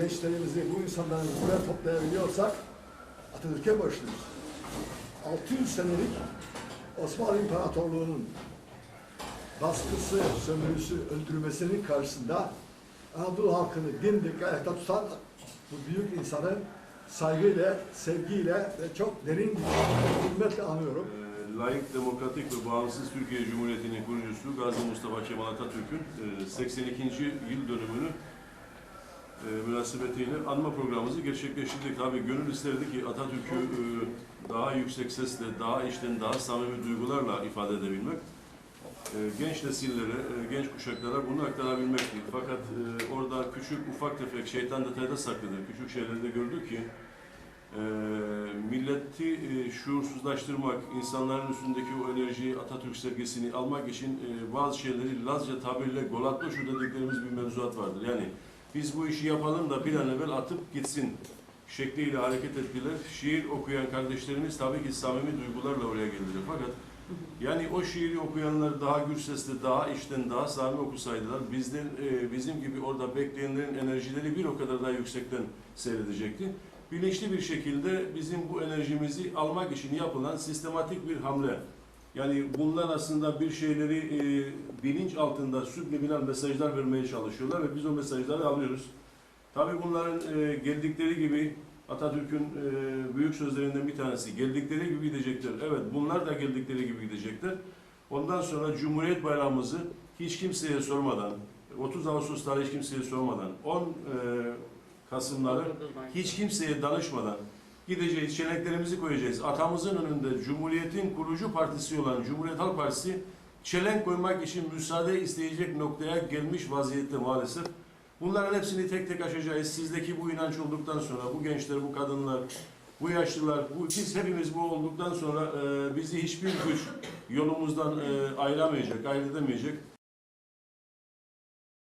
gençlerimizi, bu insanları buraya toplayabiliyorsak Atatürk'e borçluyuz. 600 senelik Osmanlı İmparatorluğu'nun baskısı, sömürüsü, öldürmesinin karşısında Anadolu halkını dimdik ayakta tutan bu büyük insanı saygıyla, sevgiyle ve çok derin bir hürmetle anıyorum. Ee, Layık, demokratik ve bağımsız Türkiye Cumhuriyeti'nin kurucusu Gazi Mustafa Kemal Atatürk'ün e, 82. yıl dönümünü e, münasebetiyle anma programımızı gerçekleştirdik. Tabii gönül isterdi ki Atatürk'ü e, daha yüksek sesle, daha içten, daha samimi duygularla ifade edebilmek. E, Genç nesillere, e, genç kuşaklara bunu aktarabilmekti. Fakat e, orada küçük, ufak tefek şeytan detayda saklıdır. Küçük şeylerde gördük ki e, milleti e, şuursuzlaştırmak, insanların üstündeki o enerjiyi, Atatürk sevgisini almak için e, bazı şeyleri Lazca tabirle golatloşu dediklerimiz bir mevzuat vardır. Yani biz bu işi yapalım da bir an evvel atıp gitsin şekliyle hareket ettiler. Şiir okuyan kardeşlerimiz tabii ki samimi duygularla oraya geldiler. Fakat yani o şiiri okuyanlar daha gür sesli, daha içten, daha samimi okusaydılar bizden, e, bizim gibi orada bekleyenlerin enerjileri bir o kadar daha yüksekten seyredecekti. Bilinçli bir şekilde bizim bu enerjimizi almak için yapılan sistematik bir hamle. Yani bunlar aslında bir şeyleri e, bilinç altında subliminal mesajlar vermeye çalışıyorlar ve biz o mesajları alıyoruz. Tabii bunların e, geldikleri gibi Atatürk'ün e, büyük sözlerinden bir tanesi geldikleri gibi gidecekler. Evet bunlar da geldikleri gibi gidecekler. Ondan sonra Cumhuriyet bayrağımızı hiç kimseye sormadan, 30 Ağustos tarihi hiç kimseye sormadan, 10 e, Kasımları hiç kimseye danışmadan gideceğiz, çelenklerimizi koyacağız. Atamızın önünde Cumhuriyet'in kurucu partisi olan Cumhuriyet Halk Partisi çelenk koymak için müsaade isteyecek noktaya gelmiş vaziyette maalesef. Bunların hepsini tek tek aşacağız. Sizdeki bu inanç olduktan sonra bu gençler, bu kadınlar, bu yaşlılar, bu, biz hepimiz bu olduktan sonra e, bizi hiçbir güç yolumuzdan e, ayıramayacak, ayrı edemeyecek.